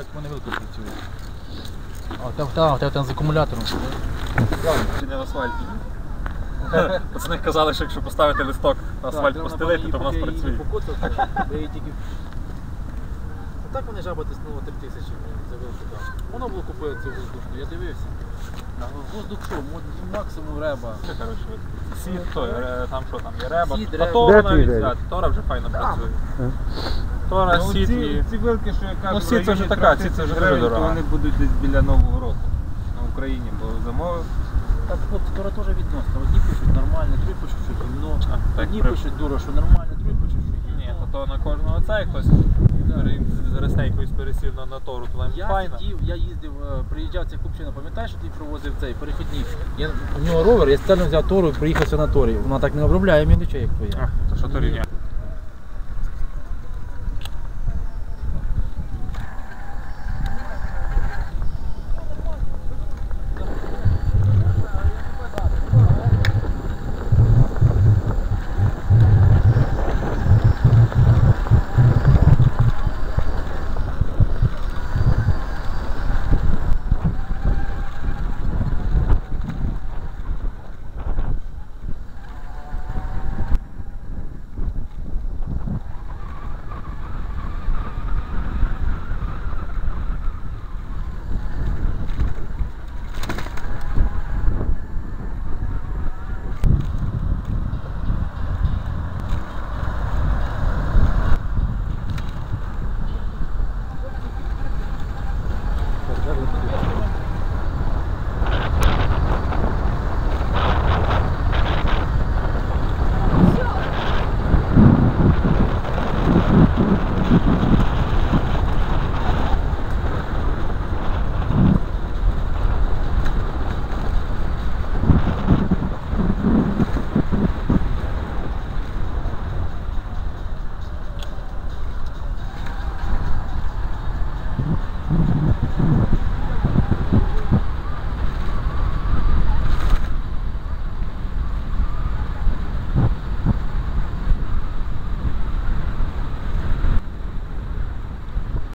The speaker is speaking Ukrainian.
як вони вилки працюють. А, так, так, так, там з акумулятором. Чи не в асфальті? Пацани казали, що якщо поставити листок на асфальт постелити, то в нас працює. Її тільки... А так вони жаба тиснула 3 тисячі завели туди. Воно було купили цю воздушну, я дивився. А Воздух що, максимум реба. Що, коротше, Сід, е, там що там, є реба, Сід, реба. Тора вже файно працює. Тора, Ну, ці, і... ці вилки, що я кажу, Ну, сі, це вже в районі така, 3 ці, це вже гривень, дуже то вони будуть десь біля Нового року на Україні, бо замовив. Так от скоро теж відносно. Одні пишуть нормально, другі пишуть, що гімно. Так, Одні при- пишуть дура, що нормально, другі пишуть, що Ні, гімно. то, то на кожного цей хтось з реснейкою пересів на, на Тору, то там Я файно. сидів, я їздив, е, приїжджав цей хлопчина, пам'ятаєш, що ти провозив цей перехідник? Я, у нього ровер, я спеціально взяв тору і приїхався на торі. Вона так не обробляє мені нічого, як твоя. А, то що то рівня. Thank